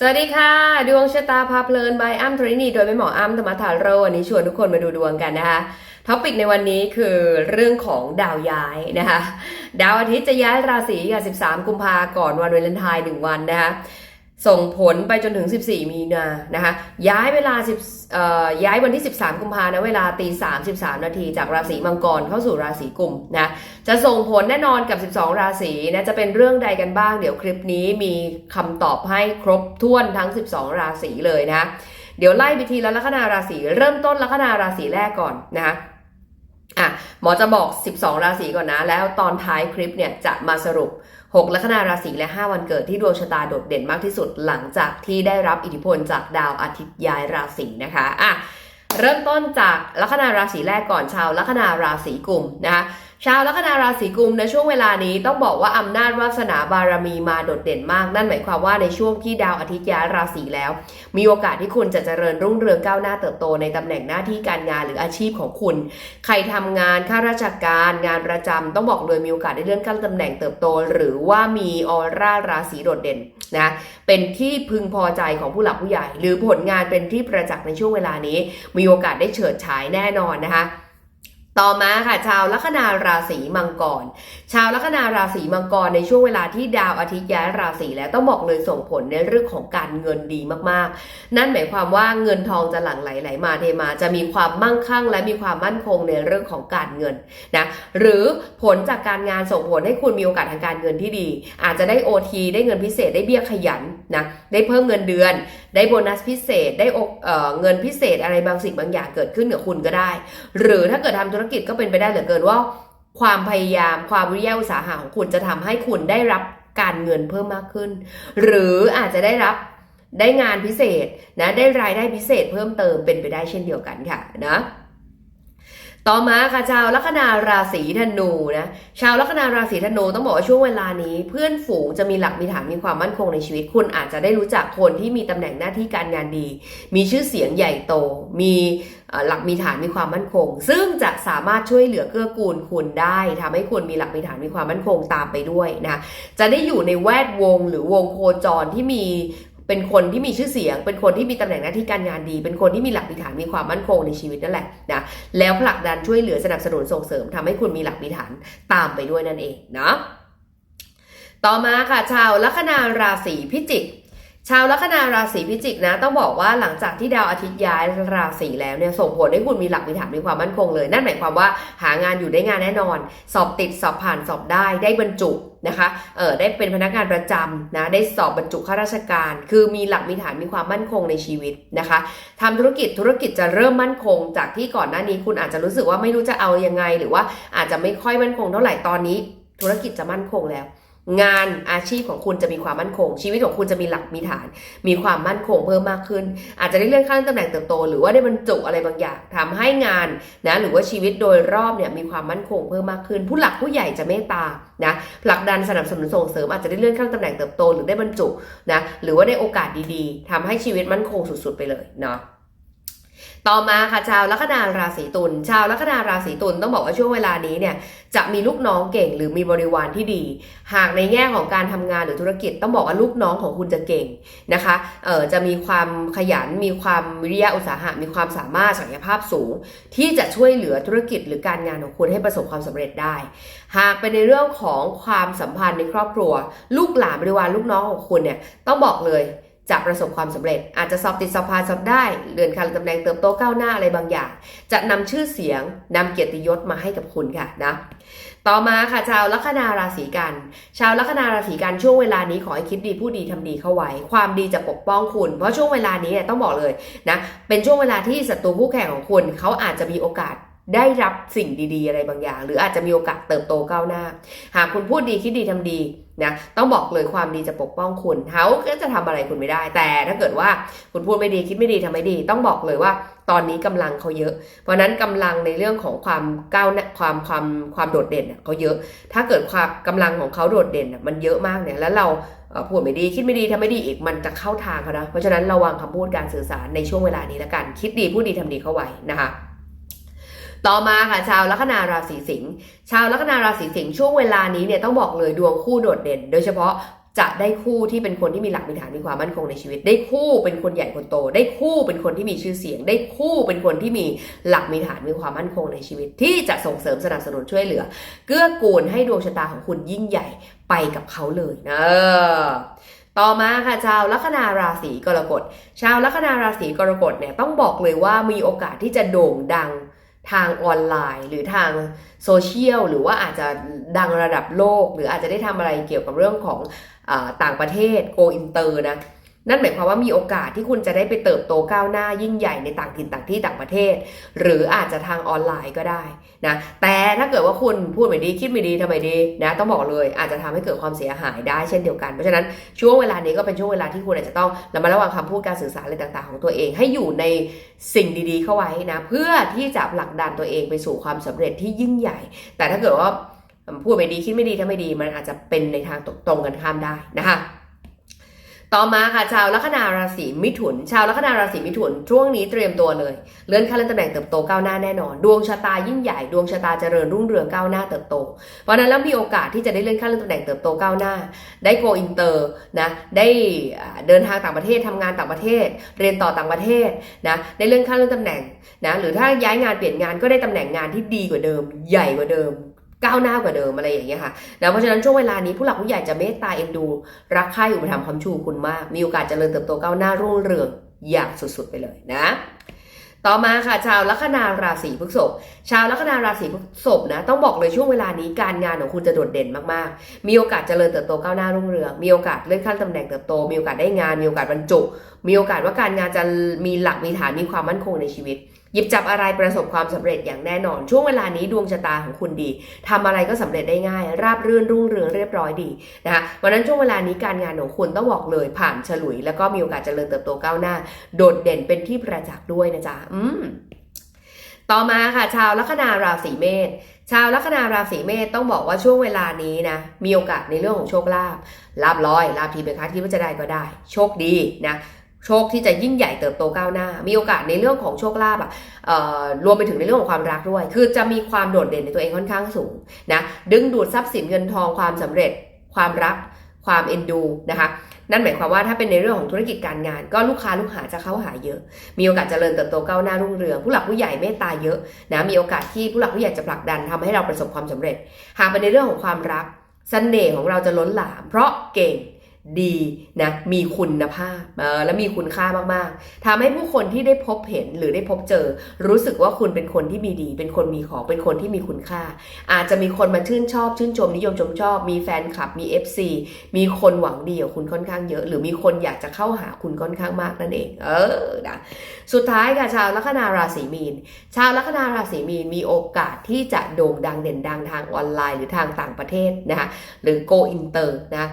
สวัสดีค่ะ ดวงชะตาพาเพลินบายอ้ำทรินีโดยแม่หมออ้ำธรรมธาโรวันนี้ชวนทุกคนมาดูดวงกันนะคะท็อปิกในวันนี้คือเรื่องของดาวย้ายนะคะ ดาวอาทิตย์จะย้ายราศีกับ 13 กุมภาก่อนวันวาเลนไทน์หนึ่งวันนะคะ ส่งผลไปจนถึง 14 มีนานะคะ ย้ายเวลา10ย้ายวันที่ 13 กุมภานะเวลาตี3 13 นาทีจากราศีมังกรเข้าสู่ราศีกุมนะ จะส่งผลแน่นอนกับ 12 ราศีนะ จะเป็นเรื่องใดกันบ้าง เดี๋ยวคลิปนี้มีคำตอบให้ครบถ้วนทั้ง 12 ราศีเลยนะ เดี๋ยวไล่ไปทีละลัคนาราศี เริ่มต้นลัคนาราศีแรกก่อนนะคะอะหมอจะบอก 12 ราศีก่อนนะ แล้วตอนท้ายคลิปเนี่ยจะมาสรุป 6ลัคนาราศีและ 5 วันเกิดที่ดวงชะตาโดดเด่นมากที่สุดหลังจากที่ได้รับอิทธิพลจากดาวอาทิตย์ย้ายราศีนะคะอะเริ่มต้นจากลัคนาราศีแรกก่อนชาวลัคนาราศีกุมนะคะชาวลัคนาราศีกุมในช่วงเวลานี้ต้องบอกว่าอำนาจวาสนาบารมีมาโดดเด่นมาก นั่นหมายความว่าในช่วงที่ดาวอาทิตย์ย้ายราศีแล้ว มีโอกาสที่คุณจะเจริญรุ่งเรืองก้าวหน้าเติบโตในตำแหน่งหน้าที่การงานหรืออาชีพของคุณ ใครทำงานข้าราชการงานประจำต้องบอกเลยมีโอกาสได้เลื่อนขั้นตำแหน่งเติบโต หรือว่ามีออร่าราศีโดดเด่นนะเป็นที่พึงพอใจของผู้หลักผู้ใหญ่ หรือผลงานเป็นที่ประจักษ์ในช่วงเวลานี้ มีโอกาสได้เฉิดฉายแน่นอนนะคะ ต่อมาค่ะชาวลัคนาราศีมังกรชาวลัคนาราศีมังกรในช่วงเวลาที่ดาวอาทิตย์ย้ายราศีแล้วต้องบอกเลยส่งผลในเรื่องของการเงินดีมากๆ นั่นหมายความว่าเงินทองจะหลั่งไหลไหลมาเทมาจะมีความมั่งคั่ง และมีความมั่นคงในเรื่องของการเงินนะหรือผลจากการงานส่งผลให้คุณมีโอกาสทางการเงินที่ดี อาจจะได้โอทีได้เงินพิเศษได้เบี้ยขยันนะได้เพิ่มเงินเดือน ได้โบนัสพิเศษได้อกเอ่อเงินพิเศษอะไรบางสิ่งบางอย่างเกิดขึ้นกับคุณก็ได้ หรือถ้าเกิดทำธุรกิจก็เป็นไปได้เหลือเกินว่า ความพยายามความวิทยาอุตสาหะของคุณจะทำให้คุณได้รับการเงินเพิ่มมากขึ้น หรืออาจจะได้รับได้งานพิเศษนะได้รายได้พิเศษเพิ่มเติมเป็นไปได้เช่นเดียวกันค่ะนะ ต่อมาค่ะชาวลัคนาราศีธนูนะชาวลัคนาราศีธนูต้องบอกว่าช่วงเวลานี้ เพื่อนฝูงจะมีหลักมีฐานมีความมั่นคงในชีวิต คุณอาจจะได้รู้จักคนที่มีตำแหน่งหน้าที่การงานดี มีชื่อเสียงใหญ่โต มีหลักมีฐานมีความมั่นคง ซึ่งจะสามารถช่วยเหลือเกื้อกูลคุณได้ทำให้คุณมีหลักมีฐานมีความมั่นคงตามไปด้วยนะจะได้อยู่ในแวดวงหรือวงโคจรที่มี เป็นคนที่มีชื่อเสียง เป็นคนที่มีตำแหน่งหน้าที่การงานดี เป็นคนที่มีหลักมีฐานมีความมั่นคงในชีวิตนั่นแหละนะแล้วผลักดันช่วยเหลือสนับสนุนส่งเสริมทำให้คุณมีหลักมีฐานตามไปด้วยนั่นเองเนาะต่อมาค่ะชาวลัคนาราศีพิจิก ชาวลัคนาราศีพิจิกนะ ต้องบอกว่าหลังจากที่ดาวอาทิตย์ย้ายราศีแล้วเนี่ยส่งผลให้คุณมีหลักมีฐานมีความมั่นคงเลย นั่นหมายความว่าหางานอยู่ได้งานแน่นอน สอบติดสอบผ่านสอบได้ได้บรรจุนะคะเออได้เป็นพนักงานประจำนะได้สอบบรรจุข้าราชการ คือมีหลักมีฐานมีความมั่นคงในชีวิตนะคะทำธุรกิจธุรกิจจะเริ่มมั่นคง จากที่ก่อนหน้านี้คุณอาจจะรู้สึกว่าไม่รู้จะเอายังไง หรือว่าอาจจะไม่ค่อยมั่นคงเท่าไหร่ตอนนี้ ธุรกิจจะมั่นคงแล้ว งานอาชีพของคุณจะมีความมั่นคง ชีวิตของคุณจะมีหลักมีฐาน มีความมั่นคงเพิ่มมากขึ้น อาจจะได้เลื่อนขั้นตำแหน่งเติบโต หรือว่าได้บรรจุอะไรบางอย่างทำให้งานนะหรือว่าชีวิตโดยรอบเนี่ยมีความมั่นคงเพิ่มมากขึ้น ผู้หลักผู้ใหญ่จะเมตตานะผลักดันสนับสนุนส่งเสริมอาจจะได้เลื่อนขั้นตำแหน่งเติบโตหรือได้บรรจุนะหรือว่าได้โอกาสดีๆทำให้ชีวิตมั่นคงสุดๆไปเลยเนาะ ต่อมาค่ะชาวลัคนาราศีตุลชาวลัคนาราศีตุลต้องบอกว่าช่วงเวลานี้เนี่ยจะมีลูกน้องเก่งหรือมีบริวารที่ดี หากในแง่ของการทำงานหรือธุรกิจต้องบอกว่าลูกน้องของคุณจะเก่งนะคะเอ่อจะมีความขยันมีความวิริยะอุตสาหะมีความสามารถศักยภาพสูง ที่จะช่วยเหลือธุรกิจหรือการงานของคุณให้ประสบความสำเร็จได้ หากเป็นในเรื่องของความสัมพันธ์ในครอบครัว ลูกหลานบริวารลูกน้องของคุณเนี่ยต้องบอกเลย จะประสบความสำเร็จ อาจจะสอบติดสอบผ่านสอบได้เลื่อนขั้นตำแหน่งเติบโตก้าวหน้าอะไรบางอย่าง จะนำชื่อเสียงนำเกียรติยศมาให้กับคุณค่ะนะต่อมาค่ะชาวลัคนาราศีกัน ชาวลัคนาราศีกันช่วงเวลานี้ขอให้คิดดีพูดดีทำดีเข้าไว้ ความดีจะปกป้องคุณ เพราะช่วงเวลานี้เนี่ยต้องบอกเลยนะเป็นช่วงเวลาที่ศัตรูคู่แข่งของคุณเขาอาจจะมีโอกาส ได้รับสิ่งดีๆ อะไรบางอย่าง หรืออาจจะมีโอกาสเติบโตก้าวหน้า หากคุณพูดดีคิดดีทำดีนะต้องบอกเลยความดีจะปกป้องคุณเขาก็จะทำอะไรคุณไม่ได้ แต่ถ้าเกิดว่าคุณพูดไม่ดีคิดไม่ดีทำไม่ดี ต้องบอกเลยว่าตอนนี้กำลังเขาเยอะ เพราะนั้นกำลังในเรื่องของความก้าวหน้าความความความโดดเด่นเขาเยอะ ถ้าเกิดความกำลังของเขาโดดเด่นมันเยอะมากเนี่ยแล้วเราพูดไม่ดีคิดไม่ดีทำไม่ดีอีกมันจะเข้าทางเขานะเพราะฉะนั้นระวังคำพูดการสื่อสารในช่วงเวลานี้ละกัน คิดดีพูดดีทำดีเข้าไว้นะคะ ต่อมาค่ะชาวลัคนาราศีสิงห์ชาวลัคนาราศีสิงห์ช่วงเวลานี้เนี่ยต้องบอกเลยดวงคู่โดดเด่น โดยเฉพาะจะได้คู่ที่เป็นคนที่มีหลักมีฐานมีความมั่นคงในชีวิต ได้คู่เป็นคนใหญ่คนโต ได้คู่เป็นคนที่มีชื่อเสียง ได้คู่เป็นคนที่มีหลักมีฐานมีความมั่นคงในชีวิต ที่จะส่งเสริมสนับสนุนช่วยเหลือ เกื้อกูลให้ดวงชะตาของคุณยิ่งใหญ่ไปกับเขาเลยนะต่อมาค่ะชาวลัคนาราศีกรกฎ ชาวลัคนาราศีกรกฎเนี่ยต้องบอกเลยว่ามีโอกาสที่จะโด่งดัง ทางออนไลน์ หรือทางโซเชียลหรือว่าอาจจะดังระดับโลก หรืออาจจะได้ทำอะไรเกี่ยวกับเรื่องของอต่างประเทศโกอินเตอร์นะ นั่นหมายความว่ามีโอกาสที่คุณจะได้ไปเติบโตก้าวหน้ายิ่งใหญ่ในต่างถิ่นต่างที่ต่างประเทศ หรืออาจจะทางออนไลน์ก็ได้นะแต่ถ้าเกิดว่าคุณพูดไม่ดีคิดไม่ดีทำไมดีนะต้องบอกเลยอาจจะทำให้เกิดความเสียหายได้เช่นเดียวกัน เพราะฉะนั้นช่วงเวลานี้ก็เป็นช่วงเวลาที่คุณอาจจะต้องระมัดระวังคำพูดการสื่อสารอะไรต่าง ๆ ของตัวเอง ให้อยู่ในสิ่งดีๆ เข้าไว้นะเพื่อที่จะผลักดันตัวเองไปสู่ความสำเร็จที่ยิ่งใหญ่ แต่ถ้าเกิดว่าพูดไม่ดีคิดไม่ดีถ้าไม่ดีมันอาจจะเป็นในทางตรงกันข้ามได้นะคะ ต่อมาค่ะชาวลัคนาราศีมิถุน ชาวลัคนาราศีมิถุนช่วงนี้เตรียมตัวเลย เลื่อนขั้นเลื่อนตำแหน่งเติบโตก้าวหน้าแน่นอน ดวงชะตายิ่งใหญ่ดวงชะตาเจริญรุ่งเรืองก้าวหน้าเติบโต เพราะนั้นแล้วมีโอกาสที่จะได้เลื่อนขั้นเลื่อนตำแหน่งเติบโตก้าวหน้า ได้โกอินเตอร์นะได้เดินทางต่างประเทศทำงานต่างประเทศ เรียนต่อต่างประเทศนะได้เลื่อนขั้นเลื่อนตำแหน่งนะหรือถ้าย้ายงานเปลี่ยนงานก็ได้ตำแหน่งงานที่ดีกว่าเดิม ใหญ่กว่าเดิม ก้าวหน้ากว่าเดิมอะไรอย่างเงี้ยค่ะนะเพราะฉะนั้นช่วงเวลานี้ผู้หลักผู้ใหญ่จะเมตตาเอ็นดู รักใคร่อุปถัมภ์คำชูคุณมาก มีโอกาสเจริญเติบโตก้าวหน้ารุ่งเรืองอย่างสุดๆไปเลยนะ ต่อมาค่ะชาวลัคนาราศีพฤษภชาวลัคนาราศีพฤษภนะต้องบอกเลยช่วงเวลานี้การงานของคุณจะโดดเด่นมากๆ มีโอกาสเจริญเติบโตก้าวหน้ารุ่งเรือง มีโอกาสเลื่อนขั้นตำแหน่งเติบโต มีโอกาสได้งาน มีโอกาสบรรจุ มีโอกาสว่าการงานจะมีหลักมีฐานมีความมั่นคงในชีวิต ยิบจับอะไรประสบความสำเร็จอย่างแน่นอน ช่วงเวลานี้ดวงชะตาของคุณดีทำอะไรก็สำเร็จได้ง่าย ราบรื่นรุ่งเรืองเรียบร้อยดีนะคะวันนั้นช่วงเวลานี้การงานของคุณต้องบอกเลยผ่านฉลุย แล้วก็มีโอกาสเจริญเติบโตก้าวหน้า โดดเด่นเป็นที่ประจักษ์ด้วยนะจ๊ะอืมต่อมาค่ะ ชาวลัคนาราศีเมษชาวลัคนาราศีเมษต้องบอกว่าช่วงเวลานี้นะมีโอกาสในเรื่องของโชคลาภลาบลอยลาบทีเป็นคาดคิดว่าจะได้ก็ได้ โชคดีนะ โชคที่จะยิ่งใหญ่เติบโตก้าวหน้า มีโอกาสในเรื่องของโชคลาภอะรวมไปถึงในเรื่องของความรักด้วย คือจะมีความโดดเด่นในตัวเองค่อนข้างสูงนะ ดึงดูดทรัพย์สินเงินทองความสำเร็จ ความรัก ความเอ็นดูนะคะ นั่นหมายความว่าถ้าเป็นในเรื่องของธุรกิจการงาน ก็ลูกค้าลูกหาจะเข้าหาเยอะ มีโอกาสเจริญเติบโตก้าวหน้ารุ่งเรือง ผู้หลักผู้ใหญ่เมตตาเยอะนะ มีโอกาสที่ผู้หลักผู้ใหญ่จะผลักดันทำให้เราประสบความสำเร็จ หากเป็นในเรื่องของความรักเสน่ห์ของเราจะล้นหลาม เพราะเก่ง ดีนะมีคุณภาพและมีคุณค่ามากๆทำให้ผู้คนที่ได้พบเห็นหรือได้พบเจอ รู้สึกว่าคุณเป็นคนที่มีดี เป็นคนมีของเป็นคนที่มีคุณค่า อาจจะมีคนมาชื่นชอบชื่นชมนิยมชมชอบ มีแฟนคลับมี FC มีคนหวังดีกับคุณค่อนข้างเยอะ หรือมีคนอยากจะเข้าหาคุณค่อนข้างมากนั่นเอง เออนะสุดท้ายค่ะชาวลัคนาราศีมีน ชาวลัคนาราศีมีนมีโอกาสที่จะโด่งดังเด่นดังทางออนไลน์ หรือทางต่างประเทศนะคะหรือ go inter นะ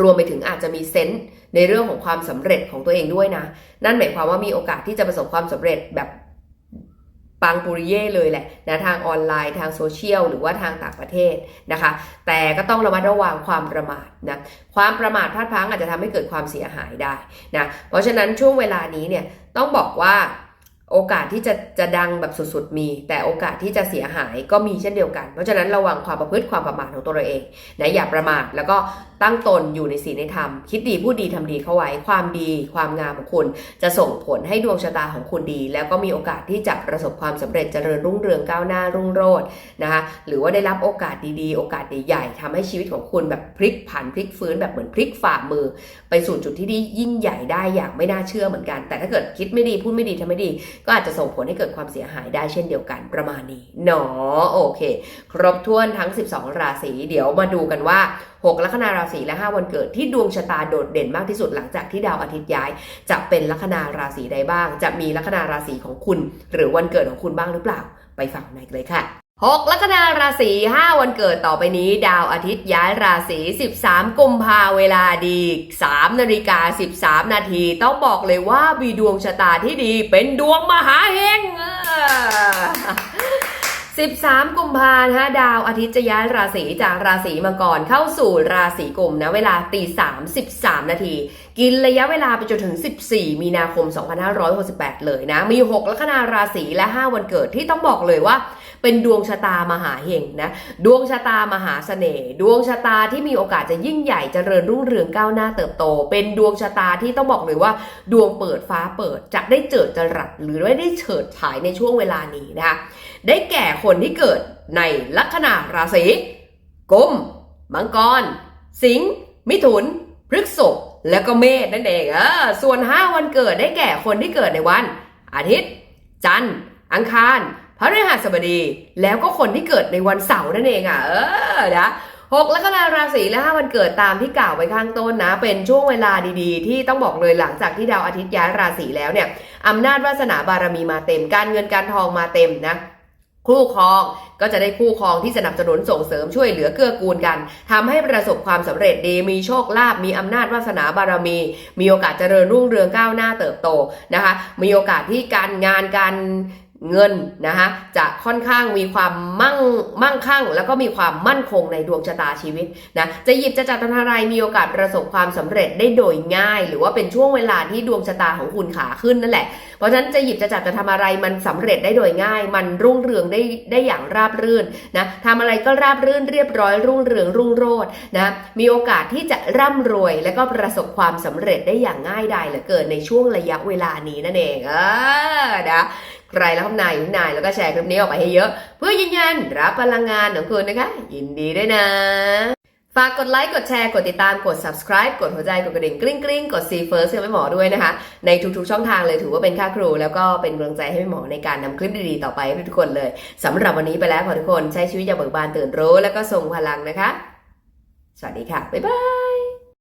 รวมไปถึงอาจจะมีเซนส์ในเรื่องของความสำเร็จของตัวเองด้วยนะ นั่นหมายความว่ามีโอกาสที่จะประสบความสำเร็จแบบปังปุริเย่เลยแหละนะทางออนไลน์ทางโซเชียลหรือว่าทางต่างประเทศนะคะ แต่ก็ต้องระมัดระวังความประมาทนะความประมาทพลาดพลั้งอาจจะทำให้เกิดความเสียหายได้นะเพราะฉะนั้นช่วงเวลานี้เนี่ยต้องบอกว่า โอกาสที่จะจะดังแบบสุดๆมี แต่โอกาสที่จะเสียหายก็มีเช่นเดียวกัน เพราะฉะนั้นระวังความประพฤติความประมาทของตัวเราเองนะอย่าประมาทแล้วก็ตั้งตนอยู่ในศีลในธรรม คิดดีพูดดีทำดีเข้าไว้ ความดีความงามของคุณ จะส่งผลให้ดวงชะตาของคุณดี แล้วก็มีโอกาสที่จะประสบความสำเร็จเจริญรุ่งเรืองก้าวหน้ารุ่งโรจน์นะคะหรือว่าได้รับโอกาสดีๆ โอกาสใหญ่ๆทำให้ชีวิตของคุณแบบพลิกผันพลิกฟื้นแบบเหมือนพลิกฝ่ามือ ไปสู่จุดที่ดียิ่งใหญ่ได้อย่างไม่น่าเชื่อเหมือนกัน แต่ถ้าเกิดคิดไม่ดีพูดไม่ดีทำไม่ดี ก็อาจจะส่งผลให้เกิดความเสียหายได้เช่นเดียวกันประมาณนี้เนาะโอเค ครบถ้วนทั้ง 12 ราศีเดี๋ยวมาดูกันว่า 6 ลัคนาราศีและ 5 วันเกิดที่ดวงชะตาโดดเด่นมากที่สุดหลังจากที่ดาวอาทิตย์ย้าย จะเป็นลัคนาราศีใดบ้าง จะมีลัคนาราศีของคุณ หรือวันเกิดของคุณบ้างหรือเปล่า ไปฟังในเลยค่ะ 6 ลัคนาราศี 5 วันเกิดต่อไปนี้ ดาวอาทิตย์ย้ายราศี 13 กุมภาเวลาดี 3 นาฬิกา 13 นาที ต้องบอกเลยว่ามีดวงชะตาที่ดีเป็นดวงมหาเฮง13 กุมภาพันธ์ฮะดาวอาทิตย์จะย้ายราศีจากราศีมังกรเข้าสู่ราศีกุมนะเวลาตีสามสิบสามนาที กินระยะเวลาไปจนถึง 14 มีนาคม 2568 เลยนะ มี 6 ลัคนาราศีและ 5 วันเกิดที่ต้องบอกเลยว่า เป็นดวงชะตามหาเฮงนะดวงชะตามหาเสน่ห์ดวงชะตาที่มีโอกาสจะยิ่งใหญ่เจริญรุ่งเรืองก้าวหน้าเติบโต เป็นดวงชะตาที่ต้องบอกเลยว่า ดวงเปิดฟ้าเปิดจะได้เจิดจรัสหรือไม่ได้เฉิดฉายในช่วงเวลานี้นะคะได้แก่คนที่เกิดในลัคนาราศีกุมมังกร สิงห์มิถุน พฤษภแล้วก็เมษนั่นเองเออส่วน 5 วันเกิดได้แก่คนที่เกิดในวัน อาทิตย์ จันทร์ อังคาร พระฤหัสบดี แล้วก็คนที่เกิดในวันเสาร์นั่นเองอะ เออนะหกลัคนาราศีและห้าวันเกิดตามที่กล่าวไว้ข้างต้นนะ เป็นช่วงเวลาดีๆ ที่ต้องบอกเลยหลังจากที่ดาวอาทิตย์ย้ายราศีแล้วเนี่ยอำนาจวาสนาบารมีมาเต็ม การเงินการทองมาเต็มนะคู่ครองก็จะได้คู่ครองที่สนับสนุนส่งเสริมช่วยเหลือเกื้อกูลกันทำให้ประสบความสำเร็จดีมีโชคลาภมีอำนาจวาสนาบารมี มีโอกาสเจริญรุ่งเรืองก้าวหน้าเติบโตนะคะ มีโอกาสที่การงานการ เงินนะคะจะค่อนข้างมีความมั่งมั่งคั่ง แล้วก็มีความมั่นคงในดวงชะตาชีวิตนะจะหยิบจะจัดทำอะไรมีโอกาสประสบความสำเร็จได้โดยง่าย หรือว่าเป็นช่วงเวลาที่ดวงชะตาของคุณขาขึ้นนั่นแหละ เพราะฉะนั้นจะหยิบจะจัดจะทำอะไรมันสำเร็จได้โดยง่าย มันรุ่งเรืองได้ได้อย่างราบรื่นนะทำอะไรก็ราบรื่นเรียบร้อยรุ่งเรืองรุ่งโรจน์นะมีโอกาสที่จะร่ำรวย และก็ประสบความสำเร็จได้อย่างง่ายดายเหลือเกินในช่วงระยะเวลานี้นั่นเองเออนะ ใครแล้วคำนายอยู่นายแล้วก็แชร์คลิปนี้ออกไปให้เยอะ เพื่อยืนยันรับพลังงานของคุณนะคะ ยินดีด้วยนะฝากกดไลค์กดแชร์กดติดตามกด subscribe กดหัวใจกดกระดิ่งกริ๊งกริ๊งกด see first ให้แม่หมอด้วยนะคะ ในทุกๆช่องทางเลยถือว่าเป็นค่าครู แล้วก็เป็นกำลังใจให้แม่หมอในการนำคลิปดีๆต่อไปให้ทุกคนเลยสำหรับวันนี้ไปแล้วขอทุกคนใช้ชีวิตอย่างเบิกบานตื่นรู้ แล้วก็ทรงพลังนะคะ สวัสดีค่ะ บ๊ายบาย